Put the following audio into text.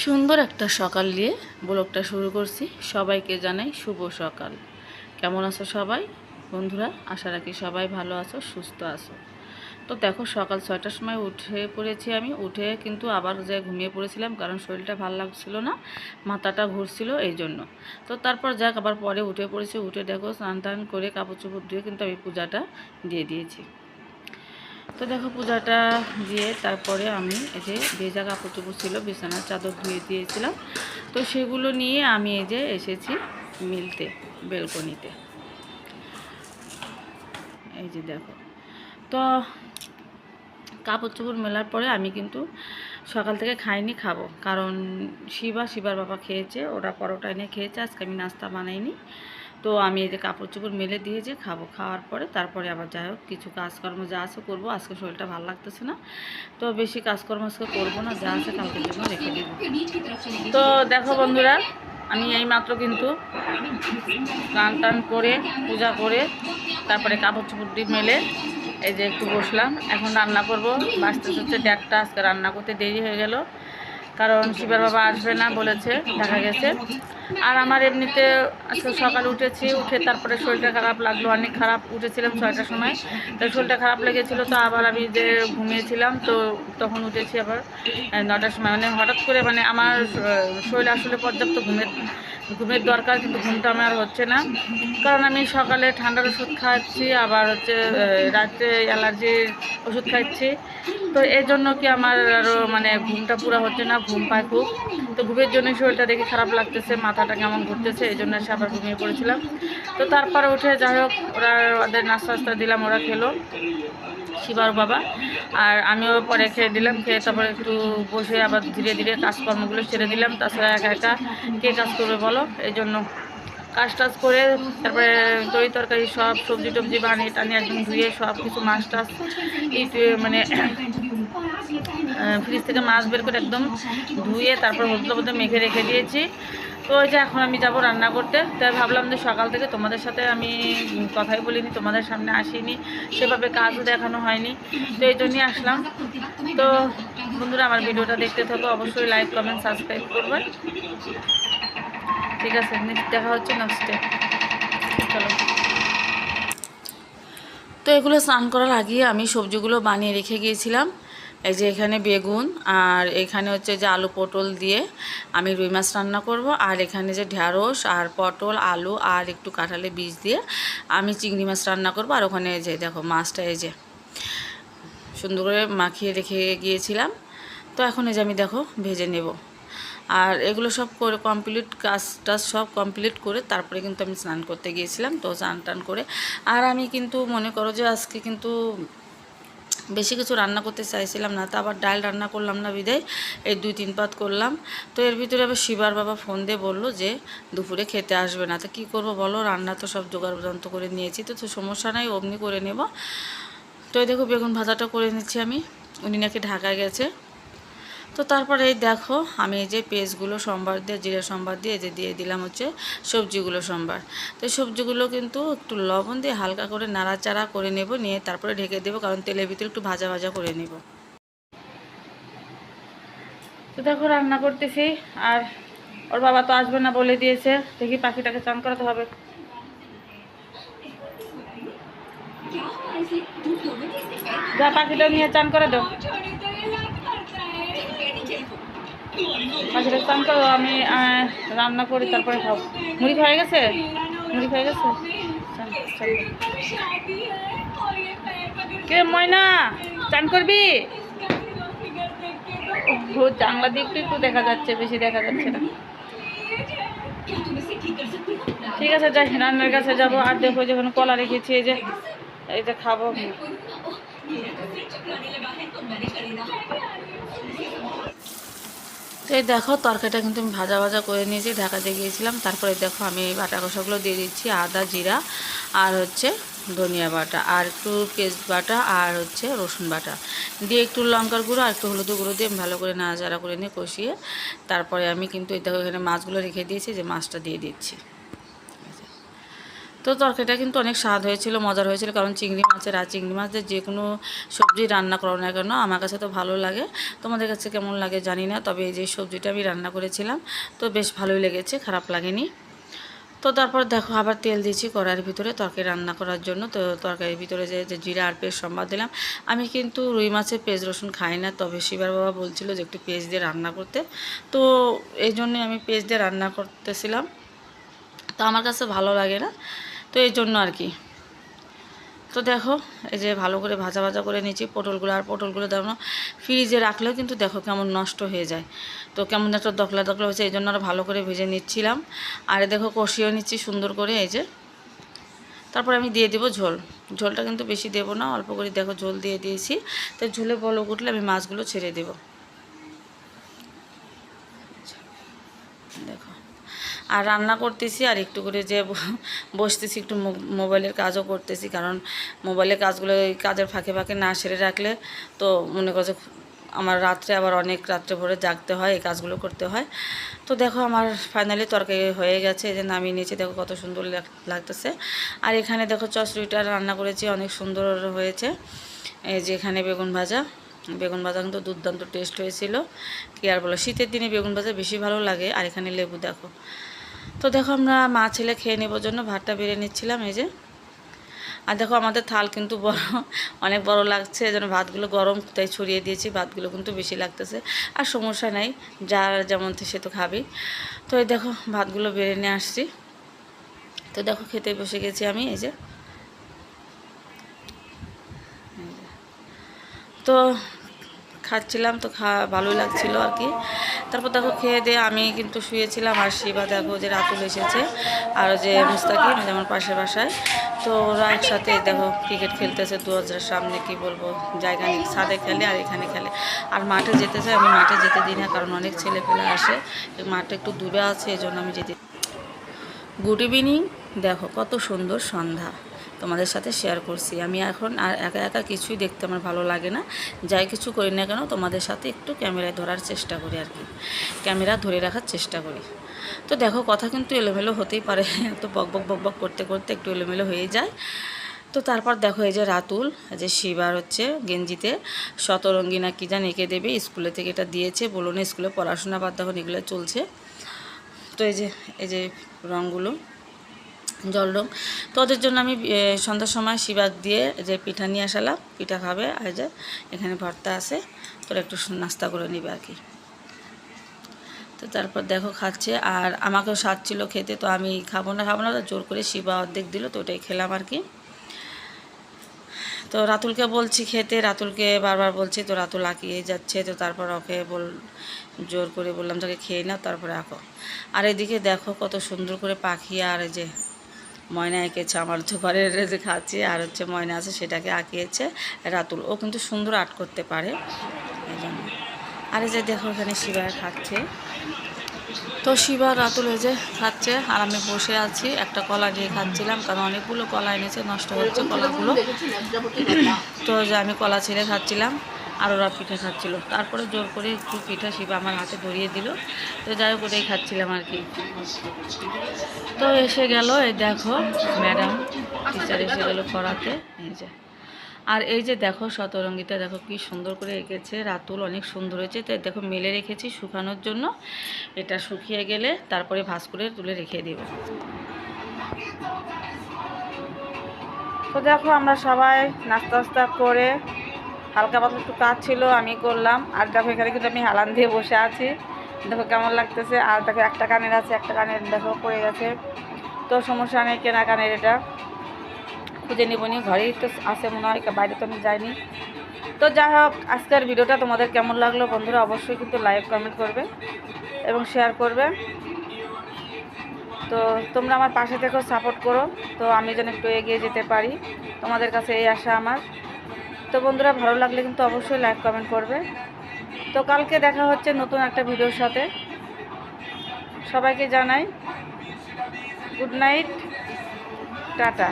সুন্দর একটা সকাল নিয়ে ব্লগটা শুরু করছি। সবাইকে জানাই শুভ সকাল। কেমন আছো সবাই? বন্ধুরা, আশা রাখি সবাই ভালো আছো, সুস্থ আছো। তো দেখো, সকাল ছয়টার সময় উঠে পড়েছি আমি। উঠে কিন্তু আবার যে ঘুমিয়ে পড়েছিলাম, কারণ শরীরটা ভালো লাগছিল না, মাথাটা ঘুরছিল এই জন্য। তো তারপর যাক, আবার পরে উঠে পড়েছি। উঠে দেখো স্নান টান করে কাপড় চোপড় ধুয়ে কিন্তু আমি পূজাটা দিয়ে দিয়েছি। তো দেখো পূজাটা দিয়ে তারপরে আমি এই যে ভেজা কাপড় চোপড় ছিল, বিছানার চাদর ধুয়ে দিয়েছিলাম। তো সেগুলো নিয়ে আমি এই যে এসেছি মিলতে, বেলকনিতে। এই যে দেখো। তো কাপড় চোপড় মেলার পরে আমি কিন্তু সকাল থেকে খাইনি, খাব। কারণ শিবা, শিবার বাবা খেয়েছে, ওরা পরোটা এনে খেয়েছে, আজকে আমি নাস্তা বানাইনি। তো আমি এই যে কাপড় চোপড় মেলে দিয়েছি খাব, খাওয়ার পরে তারপরে আবার যাই হোক, কিছু কাজকর্ম যা আছে করব, আজকে শরীরটা ভালো লাগতেছে না, তো বেশি কাজকর্ম আজকে করব না, যা আছে কালকের জন্য রেখে দিব। তো দেখো বন্ধুরা, আমি এই মাত্র কিন্তু স্নান টান করে, পূজা করে, তারপরে কাপড় চোপড় দিয়ে মেলে, এই যে একটু বসলাম, এখন রান্না করব বাঁচতে হচ্ছে ডেটটা আজকে রান্না করতে দেরি হয়ে গেল কারণ শিবের বাবা আসবে না বলেছে, দেখা গেছে। আর আমার এমনিতে আজকে সকালে উঠেছি, উঠে তারপরে শরীরটা খারাপ লাগল, অনেক খারাপ উঠেছিলাম ছয়টার সময়। তো শরীরটা খারাপ লেগেছিল, তো আবার আমি যে ঘুমিয়েছিলাম, তো তখন উঠেছি আবার নটার সময়। মানে হঠাৎ করে মানে আমার শরীর আসলে পর্যাপ্ত ঘুমের ঘুমের দরকার, কিন্তু ঘুমটা আমার হচ্ছে না। কারণ আমি সকালে ঠান্ডার ওষুধ খাচ্ছি, আবার হচ্ছে রাত্রে অ্যালার্জির ওষুধ খাচ্ছি। তো এই জন্য কি আমার আরও মানে ঘুমটা পুরো হচ্ছে না, ঘুম পায় খুব। তো ঘুমের জন্য শরীরটা দেখে খারাপ লাগতেছে, মাথাটা কেমন ঘুরতেছে, এই জন্য আবার ঘুমিয়ে পড়েছিলাম। তো তারপরে উঠে যাই হোক, ওরা ওদের নাস্তা টাস্তা দিলাম, ওরা খেলো। শিবার বাবা। আর আমিও পরে খেয়ে দিলাম, খেয়ে তারপরে একটু বসে আবার ধীরে ধীরে কাজকর্মগুলো সেরে দিলাম। তাছাড়া একা একা কে কাজ করবে বলো? এই জন্য কাজ টাজ করে তারপরে তরি তরকারি সব, সবজি টবজি বানিয়ে টানিয়ে একদম ধুয়ে সব কিছু মাছ টাছ মানে ফ্রিজ থেকে মাছ বের করে একদম ধুয়ে তারপর হলুদের মধ্যে মেখে রেখে দিয়েছি। তো ওই যে এখন আমি যাব রান্না করতে। তাই ভাবলাম যে সকাল থেকে তোমাদের সাথে আমি কথাই বলিনি, তোমাদের সামনে আসিনি। সেভাবে কাজও দেখানো হয়নি। তো এই জন্যই আসলাম। তো বন্ধুরা, আমার ভিডিওটা দেখতে থাকো। অবশ্যই লাইক কমেন্ট সাবস্ক্রাইব করবে। ঠিক আছে দেখা হচ্ছে নেক্সটে চলো। তো এগুলো স্নান করার আগে আমি সবজিগুলো বানিয়ে রেখে গিয়েছিলাম। এই যে এখানে বেগুন, আর এখানে হচ্ছে যে আলু পটল দিয়ে আমি রুই মাছ রান্না করব, আর এখানে যে ঢ্যাঁড়স আর পটল, আলু, আর একটু কাঁঠালে বীজ দিয়ে আমি চিংড়ি মাছ রান্না করব, আর ওখানে যে দেখো মাছটা এই যে সুন্দর করে মাখিয়ে রেখে গিয়েছিলাম। তো এখন এই যে আমি দেখো ভেজে নেব। আর এগুলো সব করে কমপ্লিট কাজ টাজ সব কমপ্লিট করে তারপরে কিন্তু আমি স্নান করতে গিয়েছিলাম, তো স্নান টান করে। আর আমি কিন্তু মনে করো যে আজকে কিন্তু বেশি কিছু রান্না করতে চাইছিলাম না, তা আবার ডাল রান্না করলাম না বিদায়। এই দুই তিন পাত করলাম। তো এর ভিতরে আবার শিবার বাবা ফোন দিয়ে বলল যে, দুপুরে খেতে আসবে না। তো কী করব বলো? রান্না তো সব জোগাড় যন্ত্র করে নিয়েছি, তো সমস্যা নাই, অমনি করে নেব। তো এই দেখো বেগুন ভাজাটা করে নিচ্ছি আমি। উনি নাকি ঢাকা গেছে। তো তারপরে এই দেখো, আমি এই যে পেস্টগুলো সোমবার দিয়ে, জিরা সোমবার দিয়ে যে দিয়ে দিলাম হচ্ছে সবজিগুলো সোমবার। তো সবজিগুলো কিন্তু একটু লবণ দিয়ে হালকা করে নাড়াচাড়া করে নেব, নিয়ে তারপরে ঢেকে দেবো, কারণ তেলের ভিতরে একটু ভাজা ভাজা করে নেব। তো দেখো, রান্না করতেছি, আর ওর বাবা তো আসবে না বলে দিয়েছে, দেখি পাখিটাকে চান করাতে হবে। যা পাখিটা নিয়ে চান করে দাও। চান করো আমি রান্না করি, তারপরে খাও মুড়ি হয়ে গেছে? মুড়ি হয়ে গেছে। কে, ময়না? চান করবি? ও জানলা দিয়ে একটু দেখা যাচ্ছে, বেশি দেখা যাচ্ছে না। ঠিক আছে, যাই, রান্নার কাছে যাব। আর দেখো যখন কলা রেখেছি, এই যে যে খাব। তো এই দেখো, তরকারিটা কিন্তু আমি ভাজা ভাজা করে নিয়েছি, ঢাকাতে গিয়েছিলাম। তারপরে দেখো, আমি এই বাটা কষাগুলো দিয়ে দিচ্ছি, আদা, জিরা, আর হচ্ছে ধনিয়া বাটা, আর একটু পেস্ট বাটা, আর হচ্ছে রসুন বাটা। দিয়ে একটু লঙ্কার গুঁড়ো আর একটু হলুদ গুঁড়ো দিয়ে ভালো করে নাড়াচাড়া করে নিয়ে কষিয়ে, তারপরে আমি কিন্তু দেখো এখানে মাছগুলো রেখে দিয়েছি, যে মাছটা দিয়ে দিচ্ছি। তো তরকারিটা কিন্তু অনেক স্বাদ হয়েছিল, মজার হয়েছিল, কারণ চিংড়ি মাছের আর চিংড়ি মাছের যে কোনো সবজি রান্না করো না কেন, আমার কাছে তো ভালো লাগে। তোমাদের কাছে কেমন লাগে জানি না, তবে এই যে সবজিটা আমি রান্না করেছিলাম, তো বেশ ভালোই লেগেছে, খারাপ লাগেনি। তো তারপর দেখো, আবার তেল দিয়েছি কড়াইয়ের ভিতরে তরকারি রান্না করার জন্য। তো তরকারির ভিতরে যে জিরা আর পেস্ট সম্বাদ দিলাম। আমি কিন্তু রুই মাছের পেঁয়াজ রসুন খাই না, তবে শিবার বাবা বলছিল যে একটু পেঁয়াজ দিয়ে রান্না করতে। তো এই জন্যে আমি পেঁয়াজ দিয়ে রান্না করতেছিলাম। তো আমার কাছে ভালো লাগে না। তো এই জন্য আর কি। তো দেখো, এই যে ভালো করে ভাজা ভাজা করে নিচ্ছি পটলগুলো, আর পটলগুলো দেখো ফ্রিজে রাখলেও কিন্তু দেখো কেমন নষ্ট হয়ে যায়। তো কেমন একটা দকলা দকলা হয়েছে, এই জন্য আরও ভালো করে ভেজে নিচ্ছিলাম। আর দেখো কষিয়ে নিচ্ছি সুন্দর করে, এই যে। তারপর আমি দিয়ে দেবো ঝোল। ঝোলটা কিন্তু বেশি দেবো না, অল্প করে দেখো ঝোল দিয়ে দিয়েছি। তো ঝোলে বলক উঠলে আমি মাছগুলো ছেড়ে দেবো। দেখো। আর রান্না করতেছি আর একটু করে যে বসতেছি, একটু মোবাইলের কাজও করতেছি। কারণ মোবাইলের কাজগুলো কাজের ফাঁকে ফাঁকে না সেরে রাখলে তো মনে করছে আমার রাত্রে আবার অনেক রাত্রে ভরে জাগতে হয়, এই কাজগুলো করতে হয়। তো দেখো আমার ফাইনালি তরকারি হয়ে গেছে, এই যে নামিয়ে নিয়েছি। দেখো কত সুন্দর লাগ- লাগতেছে। আর এখানে দেখো চচড়িটা রান্না করেছি, অনেক সুন্দর হয়েছে। এই যে এখানে বেগুন ভাজা। বেগুন ভাজা কিন্তু দুর্দান্ত টেস্ট হয়েছিল। কি আর বলো শীতের দিনে বেগুন ভাজা বেশি ভালো লাগে। আর এখানে লেবু দেখো। তো দেখো আমরা মা ছেলে খেয়ে নেবার জন্য ভাতটা বেড়ে নিচ্ছিলাম, এই যে। আর দেখো আমাদের থাল কিন্তু বড়, অনেক বড় লাগছে, যেন ভাতগুলো গরম, তাই ছড়িয়ে দিয়েছি, ভাতগুলো কিন্তু বেশি লাগতেছে। আর সমস্যা নাই, যার যেমন সে তো খাবেই তো এই দেখো ভাতগুলো বেড়ে নিয়ে আসছি। তো দেখো খেতে বসে গেছি আমি, এই যে। তো খাচ্ছিলাম, তো খা ভালোই লাগছিল আর কি। তারপর দেখো খেয়ে দিয়ে আমি কিন্তু শুয়েছিলাম আর শিবা দেখো যে রাতুল এসেছে আর যে মুস্তাকিম যেমন পাশে বাসায়। তো ওরা একসাথে দেখো ক্রিকেট খেলতেছে দরজার সামনে কি বলব, জায়গা নেই, ছাদে খেলে আর এখানে খেলে। আর মাঠে যেতে চাই, আমি মাঠে যেতে দিই না, কারণ অনেক ছেলে পেলে আসে মাঠটা একটু দূরে আছে এই জন্য আমি যেতে গুড ইভিনিং দেখো কত সুন্দর সন্ধ্যা। তোমাদের সাথে শেয়ার করছি। আমি এখন আর একা একা কিছুই দেখতে আমার ভালো লাগে না। যাই কিছু করি না কেন, তোমাদের সাথে একটু ক্যামেরায় ধরার চেষ্টা করি আর কি। ক্যামেরা ধরে রাখার চেষ্টা করি। তো দেখো, কথা কিন্তু এলোমেলো হতেই পারে। তো বক বক বক বক করতে করতে একটু এলোমেলো হয়ে যায়। তো তারপর দেখো, এই যে রাতুল যে শিবার হচ্ছে গেঞ্জিতে শতরঙ্গী না কি জানি এঁকে দেবে, স্কুলে থেকে এটা দিয়েছে বলুন স্কুলে পড়াশোনা বাদ দেখো এগুলো চলছে। তো এই যে এই যে রঙগুলো। জল রং তো ওদের জন্য আমি সন্ধ্যার সময় শিবাগ দিয়ে যে পিঠা নিয়ে আসালাম, পিঠা খাবে, আর যে এখানে ভর্তা আছে, তোরা একটু নাস্তা করে নিবে আর কি। তো তারপর দেখো খাচ্ছে, আর আমাকেও স্বাদ ছিল খেতে, তো আমি খাব না খাব না জোর করে শিবা অর্ধেক দিল, তো ওটাই খেলাম আর কি। তো রাতুলকে বলছি খেতে, রাতুলকে বারবার বলছি, তো রাতুল আঁকিয়ে যাচ্ছে তো তারপর ওকে বল, জোর করে বললাম, তাকে খেয়ে নাও, তারপরে আঁকো। আর এদিকে দেখো কত সুন্দর করে পাখি, আর এই যে ময়না এঁকেছে আমার তো ঘরের যে খাচ্ছে আর হচ্ছে ময়না আছে সেটাকে আঁকিয়েছে রাতুল। ও কিন্তু সুন্দর আর্ট করতে পারে। এই জন্য। আর যে দেখো এখানে শিবা খাচ্ছে। তো শিবা, রাতুল এই যে খাচ্ছে। আর আমি বসে আছি, একটা কলা দিয়ে খাচ্ছিলাম, কারণ অনেকগুলো কলা এনেছে, নষ্ট হচ্ছে কলাগুলো। তো যে আমি কলা ছেড়ে খাচ্ছিলাম। আর ওরা পিঠে খাচ্ছিল। তারপরে জোর করে একটু পিঠা শিবা আমার হাতে ধরিয়ে দিল। তো যাই হোক, ওটাই খাচ্ছিলাম আর কি। তো এসে গেল, এই দেখো, ম্যাডাম টিচার এসে গেল পড়াতে। এই যে। আর এই যে দেখো, শতরঙ্গিটা, দেখো কি সুন্দর করে এঁকেছে। রাতুল অনেক সুন্দর হয়েছে। তো দেখো, মেলে রেখেছি শুকানোর জন্য। এটা শুকিয়ে গেলে তারপরে ভাঁজ করে তুলে রেখে দেব। তো দেখো, আমরা সবাই নাস্তা নাস্তা করে হালকা পাতলা একটু কাজ ছিল, আমি করলাম। আর দেখো, এখানে কিন্তু আমি হালান দিয়ে বসে আছি। দেখো কেমন লাগতেছে। আর দেখো, একটা কানের আছে, একটা কানের, দেখো, পড়ে গেছে। তো সমস্যা নেই, কেনা কানের এটা। খুঁজে নিব নি ঘরেই তো আছে মনে হয় বাইরে তো আমি যাইনি। তো যাই হোক, আজকের ভিডিওটা তোমাদের কেমন লাগল বন্ধুরা, অবশ্যই কিন্তু লাইক, কমেন্ট করবে এবং শেয়ার করবে। তো তোমরা আমার পাশে থেকেও সাপোর্ট করো। তো আমি যেন একটু এগিয়ে যেতে পারি। তোমাদের কাছে এই আশা আমার। তো বন্ধুরা, ভালো লাগলে কিন্তু অবশ্যই লাইক কমেন্ট করবে। তো কালকে দেখা হচ্ছে নতুন একটা ভিডিওর সাথে। সবাইকে জানাই গুড নাইট টাটা।